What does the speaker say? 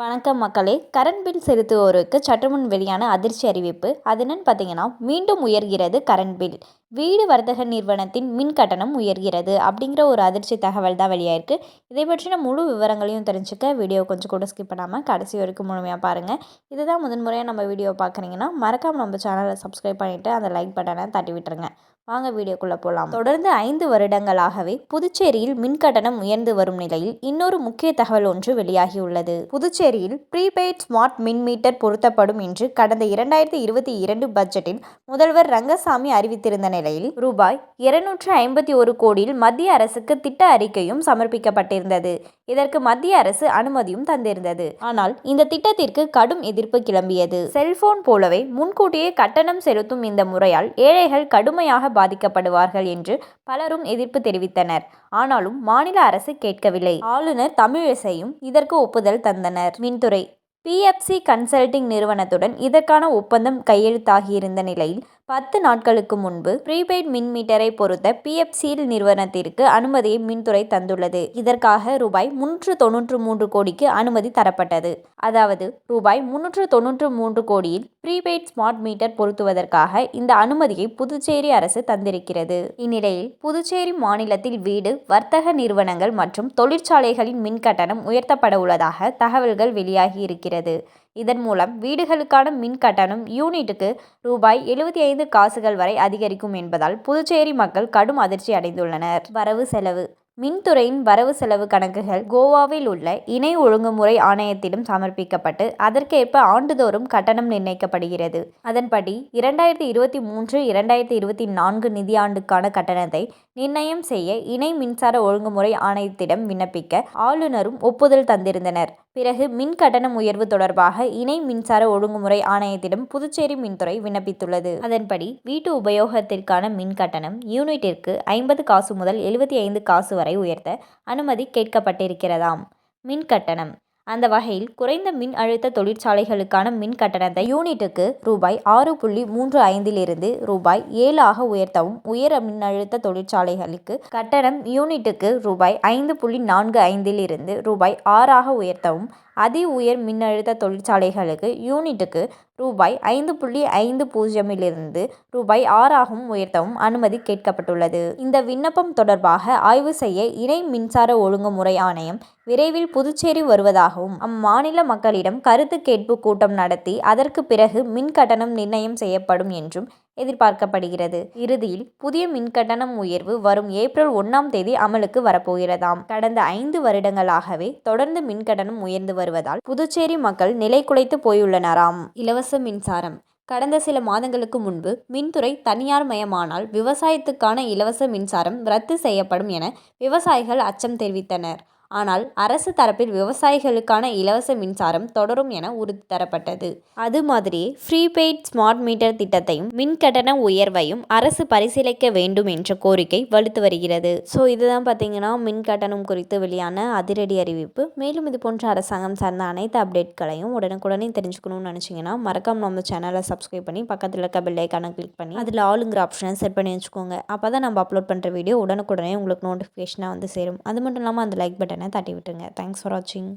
வணக்கம் மக்களே. Current bill செலுத்துவோருக்கு சற்றுமுன் வெளியான அதிர்ச்சி அறிவிப்பு. அது என்னன்னு பார்த்தீங்கன்னா மீண்டும் உயர்கிறது கரண்ட் பில். வீடு வர்த்தக நிறுவனத்தின் மின் கட்டணம் உயர்கிறது அப்படிங்கிற ஒரு அதிர்ச்சி தகவல் தான் வெளியாயிருக்கு. இதை பற்றின முழு விவரங்களையும் தெரிஞ்சுக்க வீடியோ கொஞ்சம் கூட ஸ்கிப் பண்ணாமல் கடைசி வரைக்கும் முழுமையாக பாருங்கள் இதுதான் முதன்முறையாக நம்ம வீடியோ பார்க்குறீங்கன்னா மறக்காமல் நம்ம சேனலை சப்ஸ்கிரைப் பண்ணிவிட்டு அந்த லைக் பட்டனை தட்டி விட்டுருங்க. வாங்க வீடியோக்குள்ளே போகலாம் தொடர்ந்து ஐந்து வருடங்களாகவே புதுச்சேரியில் மின் கட்டணம் உயர்ந்து வரும் நிலையில் இன்னொரு முக்கிய தகவல் ஒன்று வெளியாகியுள்ளது. புதுச்சேரியில் ப்ரீபெய்ட் ஸ்மார்ட் மின் மீட்டர் பொருத்தப்படும் என்று கடந்த இரண்டாயிரத்தி இருபத்தி இரண்டு பட்ஜெட்டில் முதல்வர் ரங்கசாமி அறிவித்திருந்த நிலையில் ரூபாய் இருநூற்று ஐம்பத்தி ஒரு கோடியில் மத்திய அரசுக்கு திட்ட அறிக்கையும் சமர்ப்பிக்கப்பட்டிருந்தது. இதற்கு மத்திய அரசு அனுமதியும் தந்திருந்தது. ஆனால் இந்த திட்டத்திற்கு கடும் எதிர்ப்பு கிளம்பியது. செல்போன் போலவே முன்கூட்டியே கட்டணம் செலுத்தும் இந்த முறையால் ஏழைகள் கடுமையாக பாதிக்கப்படுவார்கள் என்று பலரும் எதிர்ப்பு தெரிவித்தனர். ஆனாலும் மாநில அரசு கேட்கவில்லை. ஆளுநர் தமிழிசையும் இதற்கு ஒப்புதல் தந்தனர். மின்துறை பிஎஃப்சி கன்சல்டிங் நிறுவனத்துடன் இதற்கான ஒப்பந்தம் கையெழுத்தாகியிருந்த நிலையில் பத்து நாட்களுக்கு முன்பு ப்ரீபெய்ட் மின் மீட்டரை பொருத்த பிஎஃப்சிஎல் நிறுவனத்திற்கு அனுமதியை மின்துறை தந்துள்ளது. இதற்காக ரூபாய் முன்னூற்று தொன்னூற்று மூன்று கோடிக்கு அனுமதி தரப்பட்டது. அதாவது ரூபாய் முன்னூற்று தொன்னூற்று மூன்று கோடியில் ப்ரீபெய்ட் ஸ்மார்ட் மீட்டர் பொருத்துவதற்காக இந்த அனுமதியை புதுச்சேரி அரசு தந்திருக்கிறது. இந்நிலையில் புதுச்சேரி மாநிலத்தில் வீடு வர்த்தக நிறுவனங்கள் மற்றும் தொழிற்சாலைகளின் மின் கட்டணம் உயர்த்தப்பட உள்ளதாக தகவல்கள் வெளியாகி வருகிறது இதன் மூலம் வீடுகளுக்கான மின் கட்டணம் யூனிட்டுக்கு ரூபாய் எழுபத்தி ஐந்து காசுகள் வரை அதிகரிக்கும் என்பதால் புதுச்சேரி மக்கள் கடும் அதிர்ச்சி அடைந்துள்ளனர். வரவு செலவு. மின்துறையின் வரவு செலவு கணக்குகள் கோவாவில் உள்ள இணை ஒழுங்குமுறை ஆணையத்திடம் சமர்ப்பிக்கப்பட்டு அதற்கேற்ப ஆண்டுதோறும் கட்டணம் நிர்ணயிக்கப்படுகிறது. அதன்படி இரண்டாயிரத்தி இருபத்தி மூன்று இரண்டாயிரத்தி இருபத்தி நான்கு நிதியாண்டுக்கான கட்டணத்தை நிர்ணயம் செய்ய இணை மின்சார ஒழுங்குமுறை ஆணையத்திடம் விண்ணப்பிக்க ஆளுநரும் ஒப்புதல் தந்திருந்தனர். பிறகு மின் கட்டணம் உயர்வு தொடர்பாக இணை மின்சார ஒழுங்குமுறை ஆணையத்திடம் புதுச்சேரி மின்துறை விண்ணப்பித்துள்ளது. அதன்படி வீட்டு உபயோகத்திற்கான மின் கட்டணம் யூனிட்டிற்கு ஐம்பது காசு முதல் எழுபத்தி ஐந்து காசு வரை உயர்த்த அனுமதி கேட்கப்பட்டிருக்கிறதாம். மின் கட்டணம் அந்த வகையில் குறைந்த மின் அழுத்த தொழிற்சாலைகளுக்கான மின் கட்டணத்தை யூனிட்டுக்கு ரூபாய் ஆறு புள்ளி மூன்று ஐந்திலிருந்து ரூபாய் ஏழாக உயர்த்தவும் உயர மின்னழுத்த தொழிற்சாலைகளுக்கு கட்டணம் யூனிட்டுக்கு ரூபாய் ஐந்து புள்ளி நான்கு ஐந்திலிருந்து ரூபாய் ஆறாக உயர்த்தவும் அதி உயர் மின்னழுத்த தொழிற்சாலைகளுக்கு யூனிட்டுக்கு ரூபாய் ஐந்து புள்ளி ஐந்து பூஜ்ஜியமிலிருந்து ரூபாய் ஆறாகவும் உயர்த்தவும் அனுமதி கேட்கப்பட்டுள்ளது. இந்த விண்ணப்பம் தொடர்பாக ஆய்வு செய்ய இணை மின்சார ஒழுங்குமுறை ஆணையம் விரைவில் புதுச்சேரி வருவதாகவும் அம்மாநில மக்களிடம் கருத்து கேட்பு கூட்டம் நடத்தி அதற்கு பிறகு மின் கட்டணம் நிர்ணயம் செய்யப்படும் என்றும் எதிர்பார்க்கப்படுகிறது. இறுதியில் புதிய மின்கட்டணம் உயர்வு வரும் ஏப்ரல் ஒன்றாம் தேதி அமலுக்கு வரப்போகிறதாம். கடந்த ஐந்து வருடங்களாகவே தொடர்ந்து மின்கட்டணம் உயர்ந்து வருவதால் புதுச்சேரி மக்கள் நிலை குலைத்து போயுள்ளனராம். இலவச மின்சாரம். கடந்த சில மாதங்களுக்கு முன்பு மின்துறை தனியார் மயமானால் விவசாயத்துக்கான இலவச மின்சாரம் ரத்து செய்யப்படும் என விவசாயிகள் அச்சம் தெரிவித்தனர். ஆனால் அரசு தரப்பில் விவசாயிகளுக்கான இலவச மின்சாரம் தொடரும் என உறுதி தரப்பட்டது. அது மாதிரி ஃப்ரீபெய்ட் ஸ்மார்ட் மீட்டர் திட்டத்தையும் மின் கட்டண உயர்வையும் அரசு பரிசீலிக்க வேண்டும் என்ற கோரிக்கை வலுத்து வருகிறது. ஸோ இதுதான் பார்த்தீங்கன்னா மின் கட்டணம் குறித்து வெளியான அதிரடி அறிவிப்பு. மேலும் இது போன்ற அரசாங்கம் சார்ந்த அனைத்து அப்டேட்களையும் உடனுக்குடனே தெரிஞ்சுக்கணும்னு நினச்சிங்கன்னா மறக்காம நம்ம சேனலை சப்ஸ்கிரைப் பண்ணி பக்கத்தில் இருக்க பெல்லைக்கான கிளிக் பண்ணி அதில் ஆளுங்கிற ஆப்ஷனை செட் பண்ணி வச்சுக்கோங்க. அப்போ தான் நம்ம அப்லோட் பண்ணுற வீடியோ உடனுக்குடனே உங்களுக்கு நோட்டிஃபிகேஷனாக வந்து சேரும். அது மட்டும் இல்லாமல் அந்த லைக் பட்டன் பட்டனை தட்டி விட்டுருங்க தேங்க்ஸ் ஃபார் வாட்சிங்